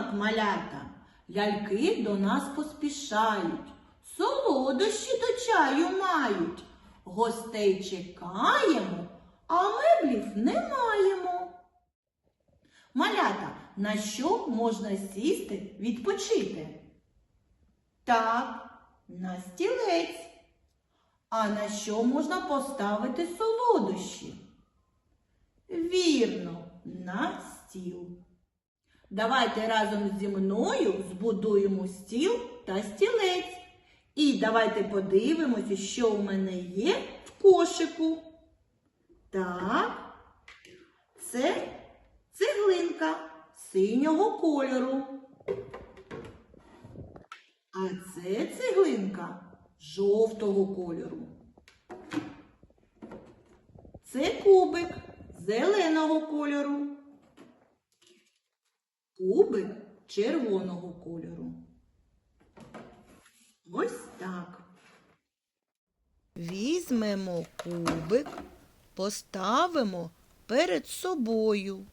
Так, малята, ляльки до нас поспішають, солодощі до чаю мають. Гостей чекаємо, а меблів не маємо. Малята, на що можна сісти відпочити? Так, на стілець. А на що можна поставити солодощі? Вірно, на стіл. Давайте разом зі мною збудуємо стіл та стілець. І давайте подивимося, що у мене є в кошику. Так, це цеглинка синього кольору. А це цеглинка жовтого кольору. Це кубик зеленого кольору. Кубик червоного кольору. Ось так. Візьмемо кубик, поставимо перед собою,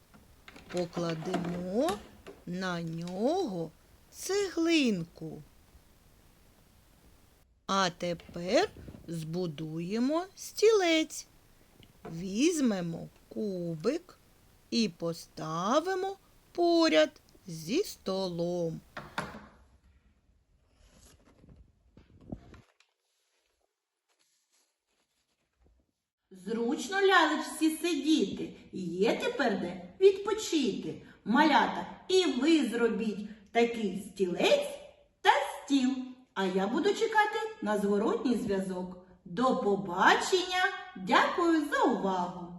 покладемо на нього цеглинку. А тепер збудуємо стілець. Візьмемо кубик і поставимо поряд зі столом. Зручно лялечці сидіти, є тепер де відпочити. Малята, і ви зробіть такий стілець та стіл. А я буду чекати на зворотній зв'язок. До побачення! Дякую за увагу!